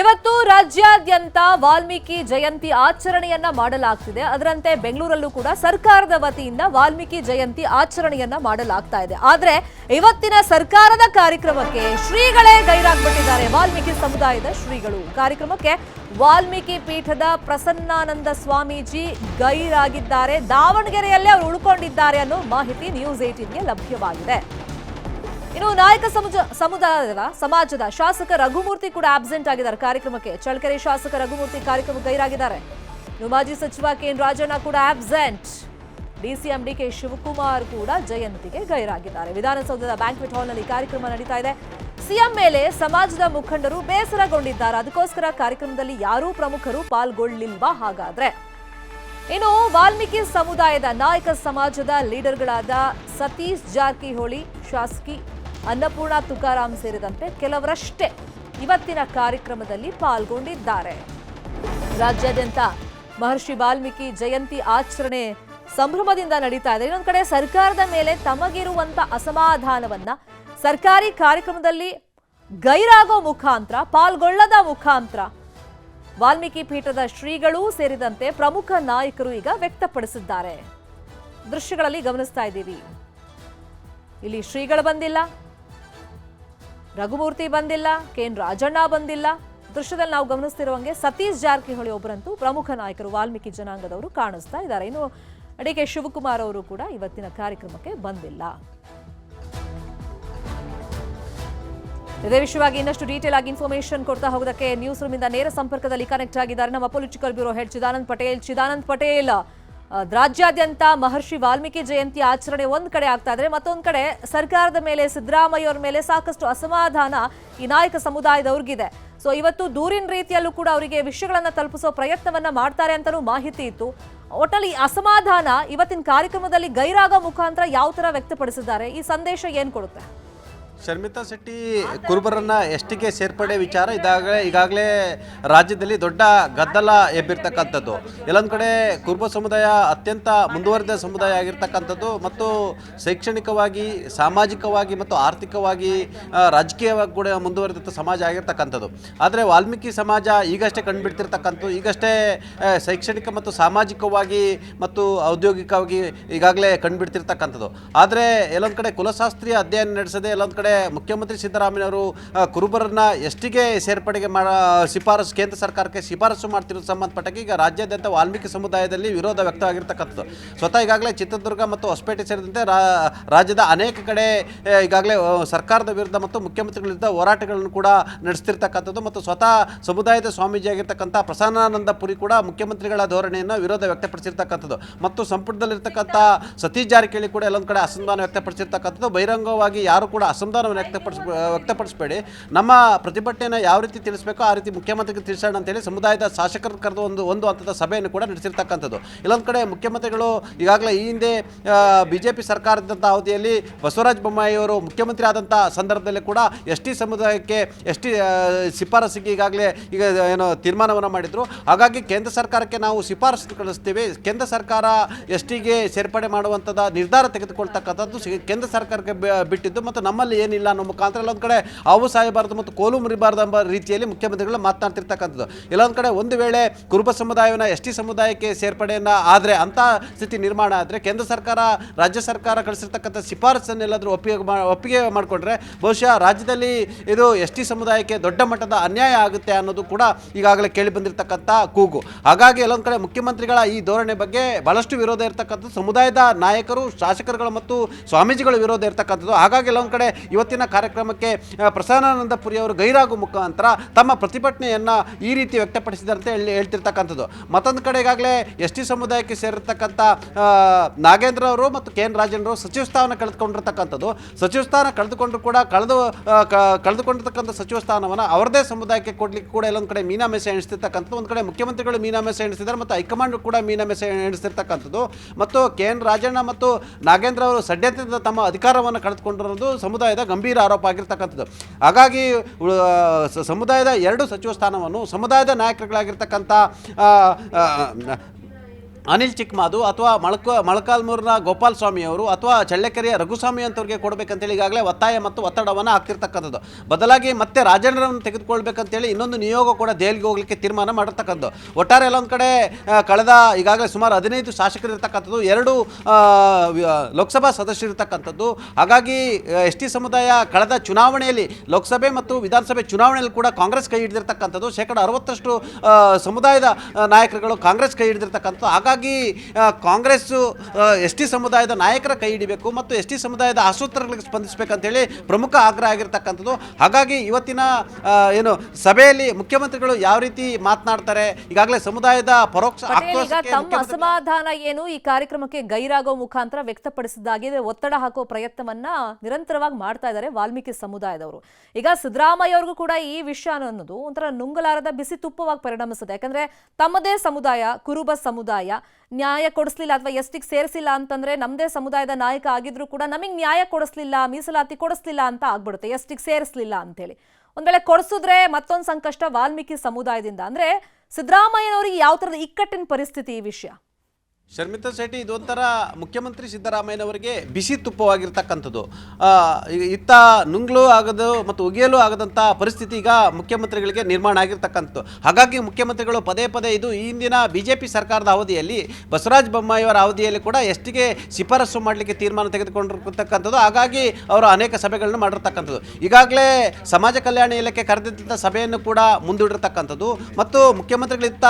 ಇವತ್ತು ರಾಜ್ಯಾದ್ಯಂತ ವಾಲ್ಮೀಕಿ ಜಯಂತಿ ಆಚರಣೆಯನ್ನ ಮಾಡಲಾಗ್ತಿದೆ. ಅದರಂತೆ ಬೆಂಗಳೂರಲ್ಲೂ ಕೂಡ ಸರ್ಕಾರದ ವತಿಯಿಂದ ವಾಲ್ಮೀಕಿ ಜಯಂತಿ ಆಚರಣೆಯನ್ನ ಮಾಡಲಾಗ್ತಾ ಇದೆ. ಆದ್ರೆ ಇವತ್ತಿನ ಸರ್ಕಾರದ ಕಾರ್ಯಕ್ರಮಕ್ಕೆ ಶ್ರೀಗಳೇ ಗೈರಾಗ್ಬಿಟ್ಟಿದ್ದಾರೆ. ವಾಲ್ಮೀಕಿ ಸಮುದಾಯದ ಶ್ರೀಗಳು. ಕಾರ್ಯಕ್ರಮಕ್ಕೆ ವಾಲ್ಮೀಕಿ ಪೀಠದ ಪ್ರಸನ್ನಾನಂದ ಸ್ವಾಮೀಜಿ ಗೈರಾಗಿದ್ದಾರೆ. ದಾವಣಗೆರೆಯಲ್ಲಿ ಅವರು ಉಳ್ಕೊಂಡಿದ್ದಾರೆ ಅನ್ನೋ ಮಾಹಿತಿ ನ್ಯೂಸ್ ಏಟೀನ್ಗೆ ಲಭ್ಯವಾಗಿದೆ. ಇನ್ನು ನಾಯಕ ಸಮುಜ ಸಮುದಾಯದ, ಸಮಾಜದ ಶಾಸಕ ರಘುಮೂರ್ತಿ ಕೂಡ ಆಬ್ಸೆಂಟ್ ಆಗಿದ್ದಾರೆ. ಕಾರ್ಯಕ್ರಮಕ್ಕೆ ಚಳ್ಳಕೆರೆ ಶಾಸಕ ರಘುಮೂರ್ತಿ ಕಾರ್ಯಕ್ರಮಕ್ಕೆ ಗೈರಾಗಿದ್ದಾರೆ. ಇನ್ನು ಮಾಜಿ ಸಚಿವ ಕೆಎನ್ ರಾಜಣ್ಣ ಕೂಡ ಆಬ್ಸೆಂಟ್ ಡಿಸಿಎಂ ಡಿಕೆ ಶಿವಕುಮಾರ್ ಕೂಡ ಜಯಂತಿಗೆ ಗೈರಾಗಿದ್ದಾರೆ. ವಿಧಾನಸೌಧದ ಬ್ಯಾಂಕ್ವೆಟ್ ಹಾಲ್ನಲ್ಲಿ ಕಾರ್ಯಕ್ರಮ ನಡೀತಾ ಇದೆ. ಸಿಎಂ ಮೇಲೆ ಸಮಾಜದ ಮುಖಂಡರು ಬೇಸರಗೊಂಡಿದ್ದಾರೆ. ಅದಕ್ಕೋಸ್ಕರ ಕಾರ್ಯಕ್ರಮದಲ್ಲಿ ಯಾರೂ ಪ್ರಮುಖರು ಪಾಲ್ಗೊಳ್ಳಿಲ್ವಾ ಹಾಗಾದ್ರೆ? ಇನ್ನು ವಾಲ್ಮೀಕಿ ಸಮುದಾಯದ ನಾಯಕ ಸಮಾಜದ ಲೀಡರ್ಗಳಾದ ಸತೀಶ್ ಜಾರಕಿಹೊಳಿ, ಶಾಸಕಿ ಅನ್ನಪೂರ್ಣ ತುಕಾರಾಮ್ ಸೇರಿದಂತೆ ಕೆಲವರಷ್ಟೇ ಇವತ್ತಿನ ಕಾರ್ಯಕ್ರಮದಲ್ಲಿ ಪಾಲ್ಗೊಂಡಿದ್ದಾರೆ. ರಾಜ್ಯಾದ್ಯಂತ ಮಹರ್ಷಿ ವಾಲ್ಮೀಕಿ ಜಯಂತಿ ಆಚರಣೆ ಸಂಭ್ರಮದಿಂದ ನಡೀತಾ ಇದೆ. ಇನ್ನೊಂದು ಕಡೆ ಸರ್ಕಾರದ ಮೇಲೆ ತಮಗಿರುವಂತ ಅಸಮಾಧಾನವನ್ನ ಸರ್ಕಾರಿ ಕಾರ್ಯಕ್ರಮದಲ್ಲಿ ಗೈರಾಗೋ ಮುಖಾಂತರ, ಪಾಲ್ಗೊಳ್ಳದ ಮುಖಾಂತರ ವಾಲ್ಮೀಕಿ ಪೀಠದ ಶ್ರೀಗಳೂ ಸೇರಿದಂತೆ ಪ್ರಮುಖ ನಾಯಕರು ಈಗ ವ್ಯಕ್ತಪಡಿಸಿದ್ದಾರೆ. ದೃಶ್ಯಗಳಲ್ಲಿ ಗಮನಿಸ್ತಾ ಇದ್ದೀವಿ. ಇಲ್ಲಿ ಶ್ರೀಗಳು ಬಂದಿಲ್ಲ. ರಘುಮೂರ್ತಿ ಬಂದಿಲ್ಲ ಕೆ ಎನ್ ರಾಜಣ್ಣ ಬಂದಿಲ್ಲ. ದೃಶ್ಯದಲ್ಲಿ ನಾವು ಗಮನಿಸ್ತಿರುವಂಗೆ ಸತೀಶ್ ಜಾರಕಿಹೊಳಿ ಒಬ್ಬರಂತೂ ಪ್ರಮುಖ ನಾಯಕರು, ವಾಲ್ಮೀಕಿ ಜನಾಂಗದವರು ಕಾಣಿಸ್ತಾ ಇದ್ದಾರೆ. ಇನ್ನು ಡಿ ಕೆ. ಶಿವಕುಮಾರ್ ಅವರು ಕೂಡ ಇವತ್ತಿನ ಕಾರ್ಯಕ್ರಮಕ್ಕೆ ಬಂದಿಲ್ಲ. ಇದೇ ವಿಷಯವಾಗಿ ಇನ್ನಷ್ಟು ಡೀಟೇಲ್ ಆಗಿ ಇನ್ಫಾರ್ಮೇಷನ್ ಕೊಡ್ತಾ ಹೋಗೋದಕ್ಕೆ ನ್ಯೂಸ್ ರೂಮ್ ಇಂದ ನೇರ ಸಂಪರ್ಕದಲ್ಲಿ ಕನೆಕ್ಟ್ ಆಗಿದ್ದಾರೆ. ನಮ್ಮ political bureau head Chidanand Patel. Chidanand Patel ರಾಜ್ಯಾದ್ಯಂತ ಮಹರ್ಷಿ ವಾಲ್ಮೀಕಿ ಜಯಂತಿ ಆಚರಣೆ ಒಂದು ಕಡೆ ಆಗ್ತಾ ಇದ್ರೆ ಮತ್ತೊಂದು ಕಡೆ ಸರ್ಕಾರದ ಮೇಲೆ ಸಿದ್ದರಾಮಯ್ಯ ಅವ್ರ ಮೇಲೆ ಸಾಕಷ್ಟು ಅಸಮಾಧಾನ ಈ ನಾಯಕ ಸಮುದಾಯದವ್ರಿಗಿದೆ. ಸೊ ಇವತ್ತು ದೂರಿನ ರೀತಿಯಲ್ಲೂ ಕೂಡ ಅವರಿಗೆ ವಿಷಯಗಳನ್ನು ತಲುಪಿಸೋ ಪ್ರಯತ್ನವನ್ನ ಮಾಡ್ತಾರೆ ಅಂತಲೂ ಮಾಹಿತಿ ಇತ್ತು. ಒಟ್ಟಲ್ಲಿ ಅಸಮಾಧಾನ ಇವತ್ತಿನ ಕಾರ್ಯಕ್ರಮದಲ್ಲಿ ಗೈರಾಗ ಮುಖಾಂತರ ಯಾವ ಥರ ವ್ಯಕ್ತಪಡಿಸಿದ್ದಾರೆ? ಈ ಸಂದೇಶ ಏನು ಕೊಡುತ್ತೆ? ಶರ್ಮಿತಾ ಶೆಟ್ಟಿ ಕುರುಬರನ್ನ ಎಷ್ಟಿಗೆ ಸೇರ್ಪಡೆ ವಿಚಾರ? ಇದಾಗಲೇ ಈಗಾಗಲೇ ರಾಜ್ಯದಲ್ಲಿ ದೊಡ್ಡ ಗದ್ದಲ ಎಬ್ಬಿರ್ತಕ್ಕಂಥದ್ದು. ಎಲ್ಲೊಂದು ಕಡೆ ಕುರುಬ ಸಮುದಾಯ ಅತ್ಯಂತ ಮುಂದುವರಿದ ಸಮುದಾಯ ಆಗಿರ್ತಕ್ಕಂಥದ್ದು ಮತ್ತು ಶೈಕ್ಷಣಿಕವಾಗಿ, ಸಾಮಾಜಿಕವಾಗಿ ಮತ್ತು ಆರ್ಥಿಕವಾಗಿ ರಾಜಕೀಯವಾಗಿ ಕೂಡ ಮುಂದುವರೆದ ಸಮಾಜ ಆಗಿರ್ತಕ್ಕಂಥದ್ದು. ಆದರೆ ವಾಲ್ಮೀಕಿ ಸಮಾಜ ಈಗಷ್ಟೇ ಕಂಡುಬಿಡ್ತಿರ್ತಕ್ಕಂಥದ್ದು. ಈಗಷ್ಟೇ ಶೈಕ್ಷಣಿಕ ಮತ್ತು ಸಾಮಾಜಿಕವಾಗಿ ಮತ್ತು ಔದ್ಯೋಗಿಕವಾಗಿ ಈಗಾಗಲೇ ಕಂಡುಬಿಡ್ತಿರ್ತಕ್ಕಂಥದ್ದು. ಆದರೆ ಎಲ್ಲೊಂದು ಕಡೆ ಕುಲಶಾಸ್ತ್ರೀಯ ಅಧ್ಯಯನ ನಡೆಸದೆ ಎಲ್ಲೊಂದು ಕಡೆ ಮುಖ್ಯಮಂತ್ರಿ ಸಿದ್ದರಾಮಯ್ಯವರು ಕುರುಬರನ್ನ ಎಷ್ಟಿಗೆ ಸೇರ್ಪಡೆಗೆ ಮಾಡ ಶಿಫಾರಸು ಕೇಂದ್ರ ಸರ್ಕಾರಕ್ಕೆ ಶಿಫಾರಸು ಮಾಡ್ತಿರೋ ಸಂಬಂಧಪಟ್ಟಾಗಿ ಈಗ ರಾಜ್ಯಾದ್ಯಂತ ವಾಲ್ಮೀಕಿ ಸಮುದಾಯದಲ್ಲಿ ವಿರೋಧ ವ್ಯಕ್ತವಾಗಿರ್ತಕ್ಕಂಥದ್ದು. ಸ್ವತಃ ಈಗಾಗಲೇ ಚಿತ್ರದುರ್ಗ ಮತ್ತು ಹೊಸಪೇಟೆ ಸೇರಿದಂತೆ ರಾಜ್ಯದ ಅನೇಕ ಕಡೆ ಈಗಾಗಲೇ ಸರ್ಕಾರದ ವಿರುದ್ಧ ಮತ್ತು ಮುಖ್ಯಮಂತ್ರಿಗಳ ವಿರುದ್ಧ ಹೋರಾಟಗಳನ್ನು ಕೂಡ ನಡೆಸ್ತಿರ್ತಕ್ಕಂಥದ್ದು ಮತ್ತು ಸ್ವತಃ ಸಮುದಾಯದ ಸ್ವಾಮೀಜಿ ಆಗಿರ್ತಕ್ಕಂಥ ಪ್ರಸನ್ನಾನಂದ ಪುರಿ ಕೂಡ ಮುಖ್ಯಮಂತ್ರಿಗಳ ಧೋರಣೆಯನ್ನು ವಿರೋಧ ವ್ಯಕ್ತಪಡಿಸಿರ್ತಕ್ಕಂಥದ್ದು. ಮತ್ತು ಸಂಪುಟದಲ್ಲಿರ್ತಕ್ಕಂಥ ಸತೀಶ್ ಜಾರಕಿಹೊಳಿ ಕೂಡ ಎಲ್ಲೊಂದು ಕಡೆ ಅಸಮಾಧಾನ ವ್ಯಕ್ತಪಡಿಸಿರ್ತಕ್ಕಂಥದ್ದು. ಬಹಿರಂಗವಾಗಿ ಯಾರು ಕೂಡ ಅಸಮಾಧಾನವನ್ನು ವ್ಯಕ್ತಪಡಿಸ ವ್ಯಕ್ತಪಡಿಸಬೇಡಿ. ನಮ್ಮ ಪ್ರತಿಭಟನೆಯನ್ನು ಯಾವ ರೀತಿ ತಿಳಿಸಬೇಕೋ ಆ ರೀತಿ ಮುಖ್ಯಮಂತ್ರಿಗೆ ತಿಳಿಸೋಣ ಅಂತೇಳಿ ಸಮುದಾಯದ ಶಾಸಕರ ಕರೆದು ಒಂದು ಒಂದು ಹಂತದ ಸಭೆಯನ್ನು ಕೂಡ ನಡೆಸಿರ್ತಕ್ಕಂಥದ್ದು. ಇಲ್ಲೊಂದು ಕಡೆ ಮುಖ್ಯಮಂತ್ರಿಗಳು ಈಗಾಗಲೇ ಈ ಹಿಂದೆ ಬಿ ಜೆ ಪಿ ಸರ್ಕಾರದಂಥ ಅವಧಿಯಲ್ಲಿ ಬಸವರಾಜ ಬೊಮ್ಮಾಯಿಯವರು ಮುಖ್ಯಮಂತ್ರಿ ಆದಂಥ ಸಂದರ್ಭದಲ್ಲಿ ಕೂಡ ಎಸ್ ಟಿ ಸಮುದಾಯಕ್ಕೆ, ಎಸ್ ಟಿ ಶಿಫಾರಸಿಗೆ ಈಗಾಗಲೇ ಈಗ ಏನು ತೀರ್ಮಾನವನ್ನು ಮಾಡಿದರು. ಹಾಗಾಗಿ ಕೇಂದ್ರ ಸರ್ಕಾರಕ್ಕೆ ನಾವು ಶಿಫಾರಸು ಕಳಿಸ್ತೀವಿ. ಕೇಂದ್ರ ಸರ್ಕಾರ ಎಸ್ ಟಿಗೆ ಸೇರ್ಪಡೆ ಮಾಡುವಂಥದ್ದು ನಿರ್ಧಾರ ತೆಗೆದುಕೊಳ್ತಕ್ಕಂಥದ್ದು ಕೇಂದ್ರ ಸರ್ಕಾರಕ್ಕೆ ಬಿಟ್ಟಿದ್ದು. ಮತ್ತು ನಮ್ಮಲ್ಲಿ ಏನಿಲ್ಲ ಅನ್ನೋ ಮುಖಾಂತರ ಇಲ್ಲೊಂದು ಕಡೆ ಅವು ಸಾಯಬಾರದು ಮತ್ತು ಕೋಲು ಮುರಿಬಾರದು ಎಂಬ ರೀತಿಯಲ್ಲಿ ಮುಖ್ಯಮಂತ್ರಿಗಳು ಮಾತನಾಡ್ತಿರ್ತಕ್ಕಂಥದ್ದು. ಇಲ್ಲೊಂದು ಕಡೆ ಒಂದು ವೇಳೆ ಕುರುಬ ಸಮುದಾಯವನ್ನು ಎಸ್ ಟಿ ಸಮುದಾಯಕ್ಕೆ ಸೇರ್ಪಡೆಯನ್ನು ಆದರೆ ಅಂಥ ಸ್ಥಿತಿ ನಿರ್ಮಾಣ ಆದರೆ ಕೇಂದ್ರ ಸರ್ಕಾರ, ರಾಜ್ಯ ಸರ್ಕಾರ ಕಳಿಸಿರ್ತಕ್ಕಂಥ ಶಿಫಾರಸನ್ನೆಲ್ಲಾದರೂ ಒಪ್ಪಿಗೆ ಮಾ, ಒಪ್ಪಿಗೆ ಮಾಡಿಕೊಂಡ್ರೆ ಬಹುಶಃ ರಾಜ್ಯದಲ್ಲಿ ಇದು ಎಸ್ ಟಿ ಸಮುದಾಯಕ್ಕೆ ದೊಡ್ಡ ಮಟ್ಟದ ಅನ್ಯಾಯ ಆಗುತ್ತೆ ಅನ್ನೋದು ಕೂಡ ಈಗಾಗಲೇ ಕೇಳಿ ಬಂದಿರತಕ್ಕಂಥ ಕೂಗು. ಹಾಗಾಗಿ ಎಲ್ಲೊಂದು ಕಡೆ ಮುಖ್ಯಮಂತ್ರಿಗಳ ಈ ಧೋರಣೆ ಬಗ್ಗೆ ಬಹಳಷ್ಟು ವಿರೋಧ ಇರತಕ್ಕಂಥದ್ದು. ಸಮುದಾಯದ ನಾಯಕರು, ಶಾಸಕರುಗಳು ಮತ್ತು ಸ್ವಾಮೀಜಿಗಳ ವಿರೋಧ ಇರತಕ್ಕಂಥದ್ದು. ಹಾಗಾಗಿ ಎಲ್ಲೊಂದು ಕಡೆ ಇವತ್ತಿನ ಕಾರ್ಯಕ್ರಮಕ್ಕೆ ಪ್ರಸನ್ನಾನಂದಪುರಿ ಪ್ರಸನ್ನಾನಂದ ಪುರಿ ಅವರು ಗೈರಾಗು ಮುಖಾಂತರ ತಮ್ಮ ಪ್ರತಿಭಟನೆಯನ್ನು ಈ ರೀತಿ ವ್ಯಕ್ತಪಡಿಸಿದಂತೆ ಹೇಳಿ, ಹೇಳ್ತಿರ್ತಕ್ಕಂಥದ್ದು. ಮತ್ತೊಂದು ಕಡೆ ಈಗಾಗಲೇ ಎಸ್ ಟಿ ಸಮುದಾಯಕ್ಕೆ ಸೇರಿರ್ತಕ್ಕಂಥ ನಾಗೇಂದ್ರ ಅವರು ಮತ್ತು ಕೆ ಎನ್ ರಾಜೇಂದ್ರ ಸಚಿವ ಸ್ಥಾನ ಕಳೆದುಕೊಂಡಿರ್ತಕ್ಕಂಥದ್ದು. ಸಚಿವ ಸ್ಥಾನ ಕಳೆದುಕೊಂಡ್ರು ಕೂಡ ಕಳೆದು ಕಳೆದುಕೊಂಡಿರ್ತಕ್ಕಂಥ ಸಚಿವ ಸ್ಥಾನವನ್ನು ಅವರದೇ ಸಮುದಾಯಕ್ಕೆ ಕೊಡ್ಲಿಕ್ಕೆ ಕೂಡ ಎಲ್ಲೊಂದು ಕಡೆ ಮೀನಾಮೆಸೆ ಎಣಿಸ್ತಿರ್ತಕ್ಕಂಥದ್ದು. ಒಂದು ಕಡೆ ಮುಖ್ಯಮಂತ್ರಿಗಳು ಮೀನಾಮೆಸೆ ಎಣಿಸಿದ್ದಾರೆ ಮತ್ತು ಹೈಕಮಾಂಡ್ ಕೂಡ ಮೀನಾಮೆಸೆ ಎಣಿಸ್ತಿರ್ತಕ್ಕಂಥದ್ದು. ಮತ್ತು ಕೆ ಎನ್ ರಾಜಣ್ಣ ಮತ್ತು ನಾಗೇಂದ್ರ ಅವರು ಸಡ್ಯದಿಂದ ತಮ್ಮ ಅಧಿಕಾರವನ್ನು ಕಳೆದುಕೊಂಡಿರೋದು ಸಮುದಾಯದ ಗಂಭೀರ ಆರೋಪ ಆಗಿರ್ತಕ್ಕಂಥದ್ದು. ಹಾಗಾಗಿ ಸಮುದಾಯದ ಎರಡು ಸಚಿವ ಸ್ಥಾನವನ್ನು ಸಮುದಾಯದ ನಾಯಕರುಗಳಾಗಿರ್ತಕ್ಕಂಥ ಅನಿಲ್ ಚಿಕ್ಮಾದು ಅಥವಾ ಮಳಕ, ಮೊಳಕಾಲ್ಮೂರಿನ ಗೋಪಾಲ್ ಸ್ವಾಮಿ ಅವರು ಅಥವಾ ಚಳ್ಳಕೆರೆಯ ರಘುಸ್ವಾಮಿ ಅಂತವ್ರಿಗೆ ಕೊಡಬೇಕಂತೇಳಿ ಈಗಾಗಲೇ ಒತ್ತಾಯ ಮತ್ತು ಒತ್ತಡವನ್ನು ಹಾಕ್ತಿರ್ತಕ್ಕಂಥದ್ದು ಬದಲಾಗಿ ಮತ್ತೆ ರಾಜೇಂದ್ರವನ್ನು ತೆಗೆದುಕೊಳ್ಬೇಕಂತೇಳಿ ಇನ್ನೊಂದು ನಿಯೋಗ ಕೂಡ ದೆಹಲಿಗೆ ಹೋಗಲಿಕ್ಕೆ ತೀರ್ಮಾನ ಮಾಡಿರ್ತಕ್ಕಂಥದ್ದು. ಒಟ್ಟಾರೆ ಎಲ್ಲೊಂದು ಕಡೆ ಕಳೆದ ಈಗಾಗಲೇ ಸುಮಾರು ಹದಿನೈದು ಶಾಸಕರು ಇರ್ತಕ್ಕಂಥದ್ದು ಎರಡು ಲೋಕಸಭಾ ಸದಸ್ಯರು ಇರ್ತಕ್ಕಂಥದ್ದು ಹಾಗಾಗಿ ಎಸ್ ಟಿ ಸಮುದಾಯ ಕಳೆದ ಚುನಾವಣೆಯಲ್ಲಿ ಲೋಕಸಭೆ ಮತ್ತು ವಿಧಾನಸಭೆ ಚುನಾವಣೆಯಲ್ಲಿ ಕೂಡ ಕಾಂಗ್ರೆಸ್ ಕೈ ಹಿಡಿದಿರ್ತಕ್ಕಂಥದ್ದು. ಶೇಕಡ ಅರವತ್ತಷ್ಟು ಸಮುದಾಯದ ನಾಯಕರುಗಳು ಕಾಂಗ್ರೆಸ್ ಕೈ ಹಿಡಿದಿರ್ತಕ್ಕಂಥದ್ದು. ಹಾಗಾಗಿ ಆ, ಕಾಂಗ್ರೆಸ್ಸು ಎಸ್ ಟಿ ಸಮುದಾಯದ ನಾಯಕರ ಕೈ ಹಿಡಿಬೇಕು ಮತ್ತು ಎಸ್ ಟಿ ಸಮುದಾಯದ ಆಸೂತ್ರಗಳಿಗೆ ಸ್ಪಂದಿಸಬೇಕಂತೇಳಿ ಪ್ರಮುಖ ಆಗ್ರಹ ಆಗಿರ್ತಕ್ಕಂಥದ್ದು. ಹಾಗಾಗಿ ಇವತ್ತಿನ ಏನು ಸಭೆಯಲ್ಲಿ ಮುಖ್ಯಮಂತ್ರಿಗಳು ಯಾವ ರೀತಿ ಮಾತನಾಡ್ತಾರೆ ಈಗಾಗಲೇ ಸಮುದಾಯದ ಪರೋಕ್ಷ ತಮ್ಮ ಅಸಮಾಧಾನ ಏನು ಈ ಕಾರ್ಯಕ್ರಮಕ್ಕೆ ಗೈರಾಗೋ ಮುಖಾಂತರ ವ್ಯಕ್ತಪಡಿಸಿದ್ದಾಗಿದೆ ಒತ್ತಡ ಹಾಕೋ ಪ್ರಯತ್ನವನ್ನ ನಿರಂತರವಾಗಿ ಮಾಡ್ತಾ ಇದ್ದಾರೆ ವಾಲ್ಮೀಕಿ ಸಮುದಾಯದವರು. ಈಗ ಸಿದ್ದರಾಮಯ್ಯ ಅವ್ರಿಗೂ ಕೂಡ ಈ ವಿಷಯ ಅನ್ನೋದು ಒಂಥರ ನುಂಗಲಾರದ ಬಿಸಿ ತುಪ್ಪವಾಗಿ ಪರಿಣಮಿಸುತ್ತೆ. ಯಾಕಂದ್ರೆ ತಮ್ಮದೇ ಸಮುದಾಯ ಕುರುಬ ಸಮುದಾಯ ನ್ಯಾಯ ಕೊಡಿಸ್ಲಿಲ್ಲ ಅಥವಾ ಎಷ್ಟಿಗೆ ಸೇರಿಸಿಲ್ಲ ಅಂತಂದ್ರೆ ನಮ್ದೇ ಸಮುದಾಯದ ನಾಯಕ ಆಗಿದ್ರು ಕೂಡ ನಮಗೆ ನ್ಯಾಯ ಕೊಡಿಸ್ಲಿಲ್ಲ, ಮೀಸಲಾತಿ ಕೊಡಿಸ್ಲಿಲ್ಲ ಅಂತ ಆಗ್ಬಿಡುತ್ತೆ. ಎಷ್ಟಿಗೆ ಸೇರಿಸ್ಲಿಲ್ಲ ಅಂತೇಳಿ. ಒಂದ್ ವೇಳೆ ಕೊಡಿಸಿದ್ರೆ ಮತ್ತೊಂದು ಸಂಕಷ್ಟ ವಾಲ್ಮೀಕಿ ಸಮುದಾಯದಿಂದ. ಅಂದ್ರೆ ಸಿದ್ದರಾಮಯ್ಯನವರಿಗೆ ಯಾವ ತರದ ಇಕ್ಕಟ್ಟಿನ ಪರಿಸ್ಥಿತಿ ಈ ವಿಷಯ? ಶರ್ಮಿತಾ ಶೆಟ್ಟಿ ಇದೊಂಥರ ಮುಖ್ಯಮಂತ್ರಿ ಸಿದ್ದರಾಮಯ್ಯನವರಿಗೆ ಬಿಸಿ ತುಪ್ಪವಾಗಿರ್ತಕ್ಕಂಥದ್ದು. ಇತ್ತ ನುಂಗ್ಲು ಆಗದು ಮತ್ತು ಉಗಿಯಲು ಆಗದಂಥ ಪರಿಸ್ಥಿತಿ ಈಗ ಮುಖ್ಯಮಂತ್ರಿಗಳಿಗೆ ನಿರ್ಮಾಣ ಆಗಿರ್ತಕ್ಕಂಥದ್ದು. ಹಾಗಾಗಿ ಮುಖ್ಯಮಂತ್ರಿಗಳು ಪದೇ ಪದೇ ಇದು ಈ ಹಿಂದಿನ ಬಿ ಜೆ ಪಿ ಸರ್ಕಾರದ ಅವಧಿಯಲ್ಲಿ ಬಸವರಾಜ ಬೊಮ್ಮಾಯಿಯವರ ಅವಧಿಯಲ್ಲಿ ಕೂಡ ಎಷ್ಟಿಗೆ ಶಿಫಾರಸು ಮಾಡಲಿಕ್ಕೆ ತೀರ್ಮಾನ ತೆಗೆದುಕೊಂಡಿರ್ತಕ್ಕಂಥದ್ದು. ಹಾಗಾಗಿ ಅವರು ಅನೇಕ ಸಭೆಗಳನ್ನು ಮಾಡಿರ್ತಕ್ಕಂಥದ್ದು. ಈಗಾಗಲೇ ಸಮಾಜ ಕಲ್ಯಾಣ ಇಲಾಖೆ ಕರೆದಿದ್ದಂಥ ಸಭೆಯನ್ನು ಕೂಡ ಮುಂದೂಡಿರ್ತಕ್ಕಂಥದ್ದು. ಮತ್ತು ಮುಖ್ಯಮಂತ್ರಿಗಳಿತ್ತ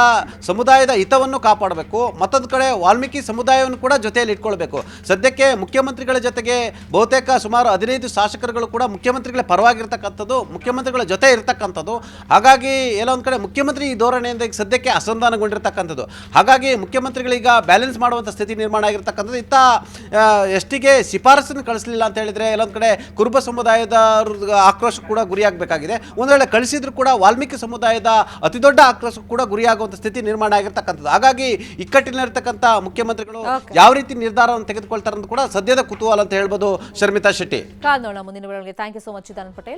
ಸಮುದಾಯದ ಹಿತವನ್ನು ಕಾಪಾಡಬೇಕು. ಮತ್ತೊಂದು ಕಡೆ ವಾಲ್ಮೀಕಿ ಸಮುದಾಯವನ್ನು ಕೂಡ ಜೊತೆಯಲ್ಲಿ ಇಟ್ಕೊಳ್ಬೇಕು. ಸದ್ಯಕ್ಕೆ ಮುಖ್ಯಮಂತ್ರಿಗಳ ಜೊತೆಗೆ ಬಹುತೇಕ ಸುಮಾರು ಹದಿನೈದು ಶಾಸಕರುಗಳು ಕೂಡ ಮುಖ್ಯಮಂತ್ರಿಗಳ ಪರವಾಗಿರ್ತಕ್ಕಂಥದ್ದು, ಮುಖ್ಯಮಂತ್ರಿಗಳ ಜೊತೆ ಇರ್ತಕ್ಕಂಥದ್ದು. ಹಾಗಾಗಿ ಎಲ್ಲೊಂದು ಒಂದು ಕಡೆ ಮುಖ್ಯಮಂತ್ರಿ ಈ ಧೋರಣೆಯಿಂದ ಸದ್ಯಕ್ಕೆ ಅಸಂಧಾನಗೊಂಡಿರ್ತಕ್ಕಂಥದ್ದು. ಹಾಗಾಗಿ ಮುಖ್ಯಮಂತ್ರಿಗಳೀಗ ಬ್ಯಾಲೆನ್ಸ್ ಮಾಡುವಂಥ ಸ್ಥಿತಿ ನಿರ್ಮಾಣ ಆಗಿರ್ತಕ್ಕಂಥದ್ದು. ಇತ್ತ ಎಷ್ಟಿಗೆ ಶಿಫಾರಸನ್ನು ಕಳಿಸಲಿಲ್ಲ ಅಂತ ಹೇಳಿದ್ರೆ ಎಲ್ಲೊಂದು ಕಡೆ ಕುರುಬ ಸಮುದಾಯದ ಆಕ್ರೋಶ ಕೂಡ ಗುರಿಯಾಗಬೇಕಾಗಿದೆ. ಒಂದು ವೇಳೆ ಕಳಿಸಿದ್ರು ಕೂಡ ವಾಲ್ಮೀಕಿ ಸಮುದಾಯದ ಅತಿದೊಡ್ಡ ಆಕ್ರೋಶ ಕೂಡ ಗುರಿಯಾಗುವಂಥ ಸ್ಥಿತಿ ನಿರ್ಮಾಣ ಆಗಿರ್ತಕ್ಕಂಥದ್ದು. ಹಾಗಾಗಿ ಇಕ್ಕಟ್ಟಿನಲ್ಲಿರ್ತಕ್ಕಂಥ ಮುಖ್ಯಮಂತ್ರಿಗಳು ಯಾವ ರೀತಿ ನಿರ್ಧಾರವನ್ನು ತೆಗೆದುಕೊಳ್ತಾರೆ ಅಂತ ಕೂಡ ಸದ್ಯದ ಕುತೂಹಲ ಅಂತ ಹೇಳ್ಬೋದು ಶರ್ಮಿತಾ ಶೆಟ್ಟಿ. ಕಾದ್ ನೋಡೋಣ ಮುಂದಿನ ಬೆಳವಣಿಗೆ thank you so much Chidanand Patel